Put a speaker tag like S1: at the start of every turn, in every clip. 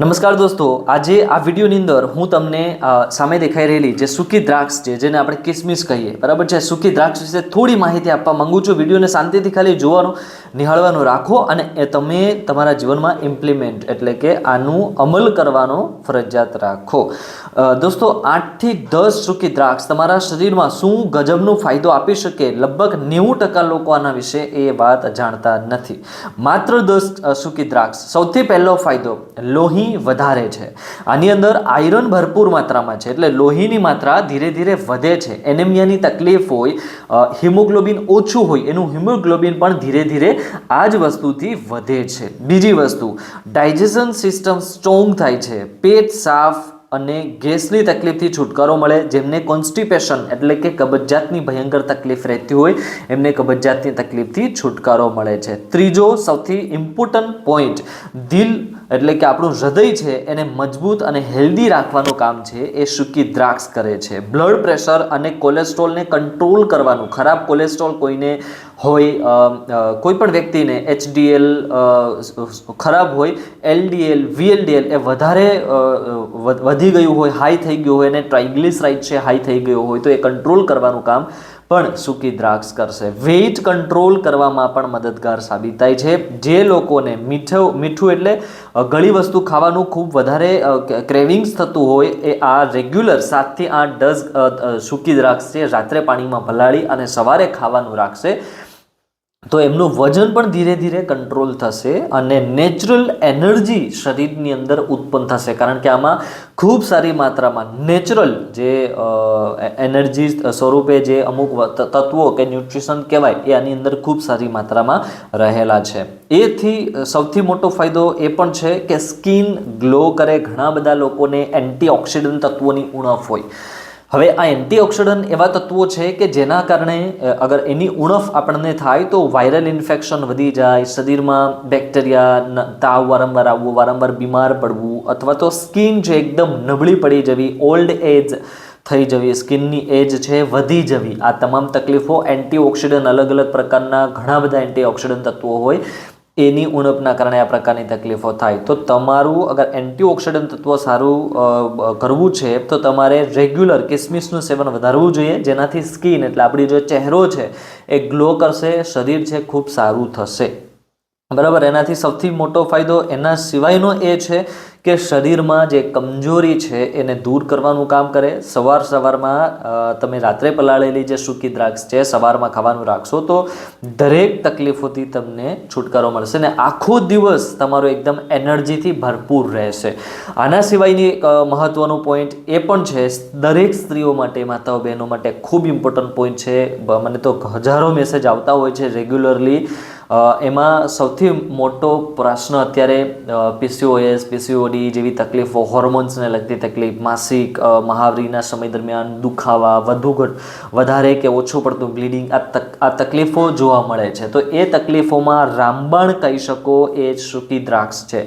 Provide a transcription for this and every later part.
S1: નમસ્કાર દોસ્તો, આજે આ વિડીયોની અંદર હું તમને સામે દેખાઈ રહેલી જે સૂકી દ્રાક્ષ છે, જેને આપણે કિસમિસ કહીએ, બરાબર છે? સૂકી દ્રાક્ષ વિશે થોડી માહિતી આપવા માંગુ છું. વિડીયોને શાંતિથી ખાલી જોવાનું, નિહાળવાનું રાખો અને એ તમે તમારા જીવનમાં ઇમ્પ્લિમેન્ટ એટલે કે આનું અમલ કરવાનો ફરજિયાત રાખો. દોસ્તો, આઠથી દસ સૂકી દ્રાક્ષ તમારા શરીરમાં શું ગજબનો ફાયદો આપી શકે? લગભગ નેવું ટકા લોકો આના વિશે એ વાત જાણતા નથી. માત્ર દસ સૂકી દ્રાક્ષ. સૌથી પહેલો ફાયદો, લોહી વધારે છે. આની અંદર આયરન ભરપૂર માત્રામાં છે, એટલે લોહીની માત્રા ધીરે ધીરે વધે છે. એનેમિયાની તકલીફ હોય હિમોગ્લોબિન ઓછું હોય, એનું હિમોગ્લોબિન પણ ધીરે ધીરે આ જ વસ્તુથી વધે છે. બીજી વસ્તુ, ડાયજેશન સિસ્ટમ સ્ટ્રોંગ થાય છે. પેટ સાફ અને ગેસની તકલીફથી છુટકારો મળે, જેમને કોન્સ્ટિપેશન એટલે કે કબજિયાતની ભયંકર તકલીફ રહેતી હોય, એમને કબજિયાતની તકલીફથી છુટકારો મળે છે. ત્રીજો સૌથી ઇમ્પોર્ટન્ટ પોઈન્ટ દિલ એટલે કે આપણું હૃદય છે, એને મજબૂત અને હેલ્ધી રાખવાનું કામ છે, એ સૂકી દ્રાક્ષ કરે છે. બ્લડ પ્રેશર અને કોલેસ્ટ્રોલને કંટ્રોલ કરવાનું, ખરાબ કોલેસ્ટ્રોલ કોઈને હોય કોઈ પણ વ્યક્તિને એચડીએલ ખરાબ હોય એલડીએલ વીએલડીએલ એ વધારે વધી ગયું હોય હાઈ થઈ ગયું હોય અને ટ્રાઇગ્લિસરાઇડ છે હાઈ થઈ ગયો હોય, તો એ કંટ્રોલ કરવાનું કામ પણ સૂકી દ્રાક્ષ કરશે. વેઇટ કંટ્રોલ કરવામાં પણ મદદગાર સાબિત થાય છે. જે લોકોને મીઠું મીઠું એટલે ગળી વસ્તુ ખાવાનું ખૂબ વધારે ક્રેવિંગ્સ થતું હોય એ આ રેગ્યુલર સાતથી આઠ અ, સૂકી દ્રાક્ષ છે. રાત્રે પાણીમાં ભલાળી અને સવારે ખાવાનું રાખશે. તો એમનું વજન પણ ધીરે ધીરે કંટ્રોલ થશે અને નેચરલ એનર્જી શરીરની અંદર ઉત્પન્ન થશે. કારણ કે આમાં ખૂબ સારી માત્રામાં નેચરલ જે એનર્જી સ્વરૂપે જે અમુક તત્વો કે ન્યુટ્રિશન કહેવાય, એ આની અંદર ખૂબ સારી માત્રામાં રહેલા છે. એથી સૌથી મોટો ફાયદો એ પણ છે કે સ્કિન ગ્લો કરે. ઘણા બધા લોકોને એન્ટીઓક્સિડન્ટ તત્વોની ઉણપ હોય. હવે આ એન્ટીઓક્સિડન્ટ એવા તત્વો છે કે જેના કારણે અગર એની ઉણપ આપણને થાય તો વાયરલ ઇન્ફેક્શન વધી જાય, શરીરમાં બેક્ટેરિયા તાવ વારંવાર આવવું, વારંવાર બીમાર પડવું, અથવા તો સ્કિન છે એકદમ નબળી પડી જવી, ઓલ્ડ એજ થઈ જવી, સ્કિનની એજ છે વધી જવી, આ તમામ તકલીફો એન્ટીઓક્સિડન્ટ અલગ અલગ પ્રકારના ઘણા બધા એન્ટીઓક્સિડન્ટ તત્વો હોય એની ઉણપના કારણે આ પ્રકારની તકલીફો થાય. તો તમારું અગર એન્ટીઓક્સિડન્ટ તત્વ સારું કરવું છે, તો તમારે રેગ્યુલર કિસમિસનું સેવન વધારવું જોઈએ. જેનાથી સ્કિન, એટલે આપણી જે ચહેરો છે, એ ગ્લો કરશે, શરીર છે, ખૂબ સારું થશે. બરાબર? એનાથી સૌથી મોટો ફાયદો એના સિવાયનો એ છે કે શરીરમાં જે કમજોરી છે એને દૂર કરવાનું કામ કરે? સવાર સવારમાં તમે રાત્રે પલાળેલી જે સૂકી દ્રાક્ષ છે સવારમાં ખાવાનું રાખશો તો દરેક તકલીફોથી તમને છુટકારો મળશે ને આખો દિવસ તમારો એકદમ એનર્જીથી ભરપૂર રહેશે. આના સિવાયની એક અ, મહત્વનું પોઈન્ટ એ પણ છે દરેક સ્ત્રીઓ માટે માતાઓ બહેનો માટે ખૂબ ઇમ્પોર્ટન્ટ પોઈન્ટ છે. મને તો હજારો મેસેજ આવતા હોય છે રેગ્યુલરલી એમાં સૌથી મોટો પ્રશ્ન અત્યારે પીસીઓએસ પીસીઓડી જેવી તકલીફો હોર્મોન્સને લગતી તકલીફ, માસિક મહાવરીના સમય દરમિયાન દુખાવા, વધુ ઘટ, વધારે કે ઓછું પડતું બ્લીડિંગ આ તક, આ તકલીફો જોવા મળે છે. તો એ તકલીફોમાં રામબાણ કહી શકો એ સૂકી દ્રાક્ષ છે.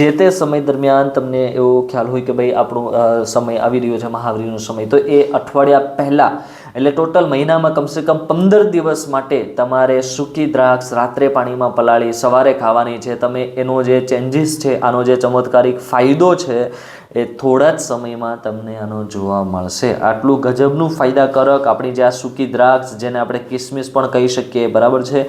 S1: જે તે સમય દરમિયાન તમને એવો ખ્યાલ હોય કે ભાઈ આપણો સમય આવી રહ્યો છે, મહાવરીનો સમય. તો એ અઠવાડિયા પહેલાં એટલે ટોટલ મહિનામાં કમસે કમ પંદર દિવસ માટે તમારે સૂકી દ્રાક્ષ રાત્રે પાણીમાં પલાળી સવારે ખાવાની છે. તમે એનો જે ચેન્જીસ છે, આનો જે ચમત્કારિક ફાયદો છે, એ થોડા જ સમયમાં તમને આનો જોવા મળશે. આટલું ગજબનું ફાયદાકારક આપણી જે આ સૂકી દ્રાક્ષ, જેને આપણે કિસમિસ પણ કહી શકીએ, બરાબર છે?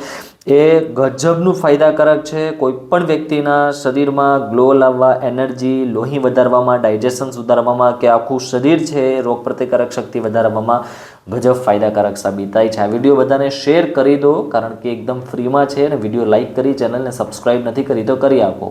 S1: એ ગજબનું ફાયદાકારક છે. કોઈપણ વ્યક્તિના શરીરમાં ગ્લો લાવવા, એનર્જી, લોહી વધારવામાં, ડાયજેશન સુધારવામાં કે આખું શરીર છે રોગ પ્રતિકારક શક્તિ વધારવામાં ગજબ ફાયદાકારક સાબિત થાય છે. આ વીડિયો બધાને શેર કરી દો કારણ કે એકદમ ફ્રીમાં છે અને વીડિયો લાઇક કરી ચેનલને સબસ્ક્રાઇબ નથી કરી તો કરી આપો.